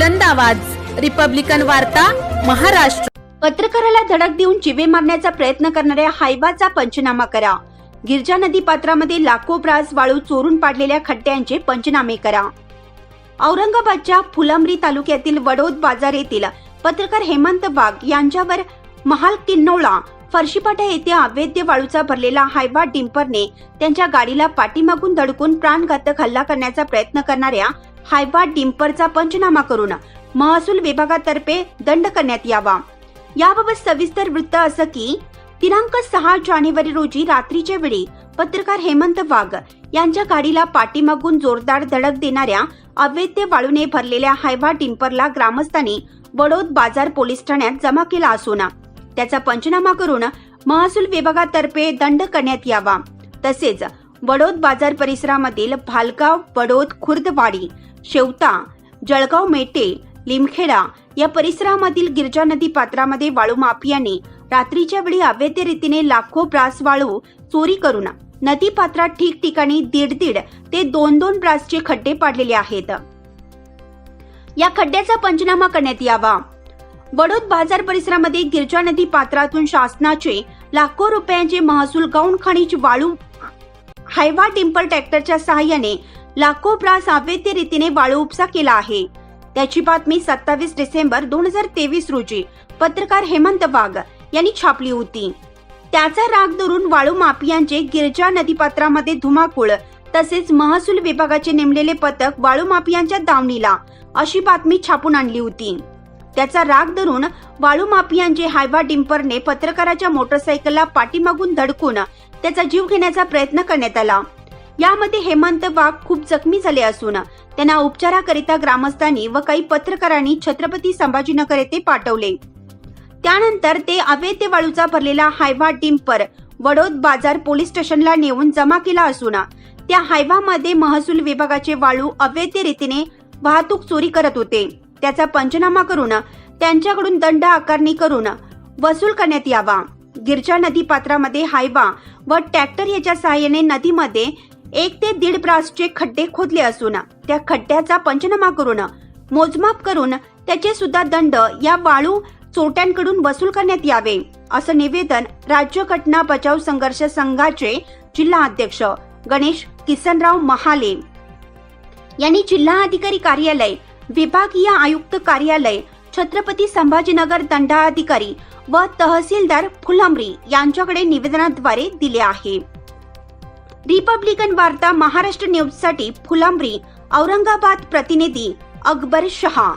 बुलंद आवाज. रिपब्लिकन वार्ता महाराष्ट्र. पत्रकाराला धडक देऊन जिवे मारण्याचा प्रयत्न करणाऱ्या हायबाचा पंचनामा करा. गिरजा नदी पात्रामध्ये लाखो ब्रास वाळू चोरून पाडलेल्या खड्ड्यांचे पंचनामे करा. औरंगाबादच्या फुलंब्री तालुक्यातील वडोद बाजार येथील पत्रकार हेमंत वाघ यांच्यावर महाल किन्नौळा फरशीपाटा येथे अवैध वाळूचा भरलेला हायवा डिंपरने त्यांच्या गाडीला पाठीमागून धडकून प्राणघातक हल्ला करण्याचा प्रयत्न करणाऱ्या हायवा डिंपरचा पंचनामा करून महसूल विभागातर्फे दंड करण्यात यावा. याबाबत सविस्तर वृत्त असं की दिनांक सहा जानेवारी रोजी रात्रीच्या वेळी पत्रकार हेमंत वाघ यांच्या गाडीला पाठीमागून जोरदार धडक देणाऱ्या अवैध वाळूने भरलेल्या हायवा टिंपरला ग्रामस्थांनी बडोद बाजार पोलीस ठाण्यात जमा केला असून त्याचा पंचनामा करून महसूल विभागातर्फे दंड करण्यात यावा. तसेच वडोद बाजार परिसरामधील भालगाव वडोद खुर्दवाडी शेवता जळगाव मेटे लिमखेडा या परिसरामधील गिरजा नदी पात्रामध्ये वाळू माफियांनी रात्रीच्या वेळी अवैध रीतीने लाखो ब्रास वाळू चोरी करून नदी पात्रात ठिकठिकाणी दीड दीड ते दोन दोन ब्रासचे खड्डे पाडलेले आहेत. या खड्ड्याचा पंचनामा करण्यात यावा. वडोद बाजार परिसरामध्ये गिरजा नदी पात्रातून शासनाचे लाखो रुपयांचे महसूल गौण खनिज वाळू हायवा टिम्पर ट्रॅक्टरच्या सहाय्याने लाखो ब्रास अवैध रीतीने वाळू उपसा केला आहे. त्याची बातमी सत्तावीस डिसेंबर दोन हजार तेवीस रोजी पत्रकार हेमंत वाघ यांनी छापली होती. त्याचा राग धरून वाळू माफियांचे गिरजा नदीपात्रामध्ये धुमाकूळ तसेच महसूल विभागाचे नेमलेले पथक वाळू माफियांच्या दावणीला अशी बातमी छापून आणली होती. त्याचा राग धरून वाळू माफियांचे हायवा डिंपरने पत्रकाराच्या मोटरसायकलला पाठीमागून धडकून त्याचा जीव घेण्याचा प्रयत्न करण्यात आला. यामध्ये हेमंत वाघ खूप जखमी झाले असून त्यांना उपचाराकरिता ग्रामस्थांनी व काही पत्रकारांनी छत्रपती संभाजीनगर येथे पाठवले. त्यानंतर ते अवैध वाळूचा भरलेला हायवा डिंपर वडोद बाजार पोलीस स्टेशनला नेऊन जमा केला असून त्या हायवामध्ये महसूल विभागाचे वाळू अवैध रीतीने वाहतूक चोरी करत होते. त्याचा पंचनामा करून त्यांच्याकडून दंड आकारणी करून वसूल करण्यात यावा. गिरजा नदी पात्रामध्ये हायवा व ट्रॅक्टर याच्या सहाय्याने नदीमध्ये एक ते दीड ब्रासचे खड्डे खोदले असून त्या खड्ड्याचा पंचनामा करून मोजमाप करून त्याचे सुद्धा दंड या वाळू चोरट्यांकडून वसूल करण्यात यावे असं निवेदन राज्य घटना बचाव संघर्ष संघाचे जिल्हा अध्यक्ष गणेश किसनराव महाले यांनी जिल्हा अधिकारी कार्यालय विभागीय आयुक्त कार्यालय छत्रपती संभाजीनगर दंडाधिकारी व तहसीलदार फुलंब्री यांच्याकडे निवेदनाद्वारे दिले आहे. रिपब्लिकन वार्ता महाराष्ट्र न्यूजसाठी फुलंब्री औरंगाबाद प्रतिनिधी अकबर शहा.